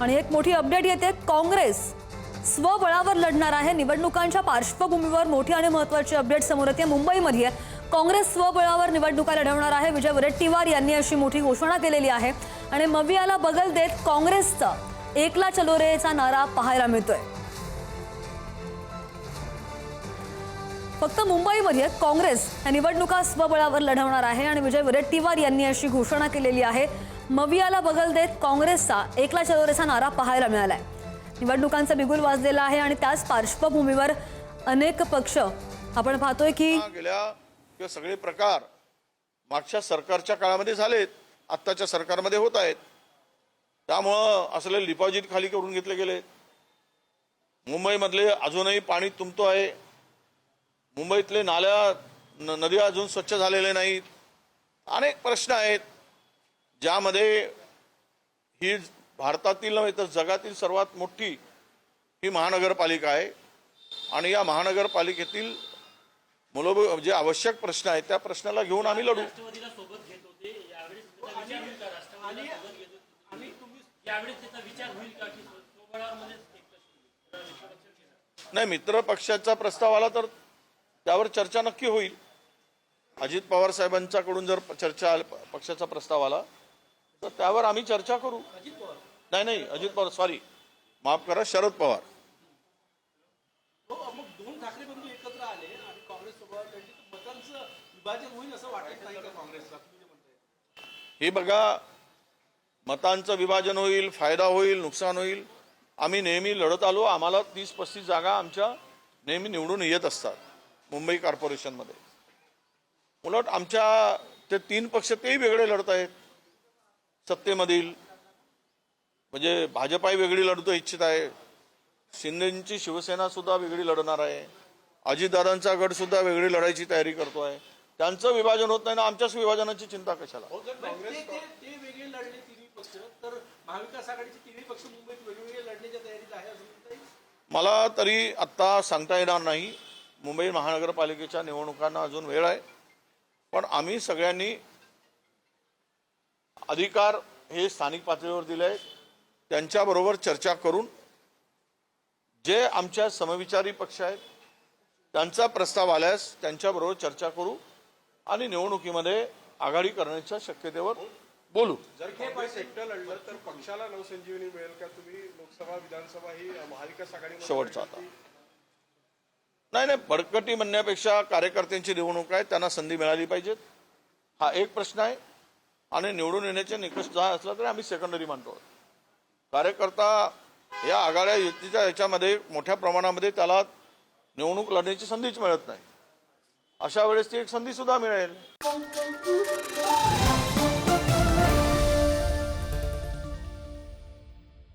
आणि एक मोठी अपडेट येते काँग्रेस स्वबळावर लढणार आहे. निवडणुकांच्या पार्श्वभूमीवर मोठी आणि महत्वाची अपडेट समोर येते. मुंबईमध्ये काँग्रेस स्वबळावर निवडणुका लढवणार आहे. विजय वडेट्टीवार यांनी अशी मोठी घोषणा केलेली आहे. आणि मवियाला बगल देत काँग्रेसचा एकला चलो रेचा नारा पाहायला मिळतोय. फक्त मुंबईमध्ये काँग्रेस या निवडणुका स्वबळावर लढवणार आहे आणि विजय वडेट्टीवार यांनी अशी घोषणा केलेली आहे. मवियाला बगल देत काँग्रेसचा एकला चलोरेचा नारा पाहायला मिळालाय. निवडणुकांचा बिगुल वाजलेला आहे आणि त्याच पार्श्वभूमीवर अनेक पक्ष आपण पाहतोय की गेल्या सगळे प्रकार मागच्या सरकारच्या काळामध्ये झालेत आत्ताच्या सरकारमध्ये होत आहेत. त्यामुळं असले डिपॉझिट खाली करून घेतले गेले. मुंबईमधले अजूनही पाणी तुंबतो आहे. मुंबईतले नाल्या न- नद्या अजून स्वच्छ झालेले नाहीत. अनेक प्रश्न आहेत. ज्यामध्ये ही भारतातील नव्हे तर जगातील सर्वात मोठी ही महानगरपालिका आहे. आणि या महानगरपालिकेतील मूलभूत जे आवश्यक प्रश्न आहेत त्या प्रश्नाला घेऊन आम्ही लढू? नाही मित्र पक्षाचा प्रस्ताव आला तर त्यावर चर्चा नक्की होईल. अजित पवार साहेबांच्याकडून जर चर्चा आल- पक्षाचा प्रस्ताव आला तर त्यावर आम्ही चर्चा करू. नाही नाही अजित पवार सॉरी माफ करा शरद पवार. हो हे बघा मतांचं विभाजन होईल फायदा होईल नुकसान होईल. आम्ही नेहमी लढत आलो आम्हाला तीस पस्तीस जागा आमच्या नेहमी निवडून येत असतात. मुंबई कॉर्पोरेशनमध्ये. उलट आमच्या ते तीन पक्ष तेही वेगळे लढत आहेत. सत्तेमधील म्हणजे भाजपाही वेगळी लढतो इच्छित आहे. शिंदेची शिवसेना सुद्धा वेगळी लढणार आहे. अजितदादांचा गट सुद्धा वेगळी लढायची तयारी करतो आहे त्यांचं विभाजन होत नाही ना आमच्याच विभाजनाची चिंता कशाला? येईल? मला तरी आत्ता सांगता येणार नाही. मुंबई महानगरपालिकेच्या निवडणुकांना अजून वेळ आहे. पण आम्ही सगळ्यांनी अधिकार हे स्थानिक पातळीवर दिले. आहेत त्यांच्याबरोबर चर्चा करून जे आमच्या समविचारी पक्ष आहेत त्यांचा प्रस्ताव आल्यास त्यांच्याबरोबर चर्चा करू आणि निवडणुकीमध्ये आघाडी करण्याच्या शक्यतेवर बोलू. जर काँग्रेस एकटं लढलं तर पक्षाला नवसंजीवनी मिळेल का तुम्ही? लोकसभा विधानसभा ही महाविकास आघाडी शेवटचा आता. नाही नाही बडकटी म्हणण्यापेक्षा कार्यकर्त्यांची निवडणूक आहे त्यांना संधी मिळाली पाहिजेत. हा एक प्रश्न आहे. आणि निवडून येण्याचे निकष जहा असला तरी आम्ही सेकंडरी मानतो. कार्यकर्ता या आघाड्या युतीच्या याच्यामध्ये मोठ्या प्रमाणामध्ये त्याला निवडणूक लढण्याची संधीच मिळत नाही. अशा वेळेस ती एक संधी सुद्धा मिळेल.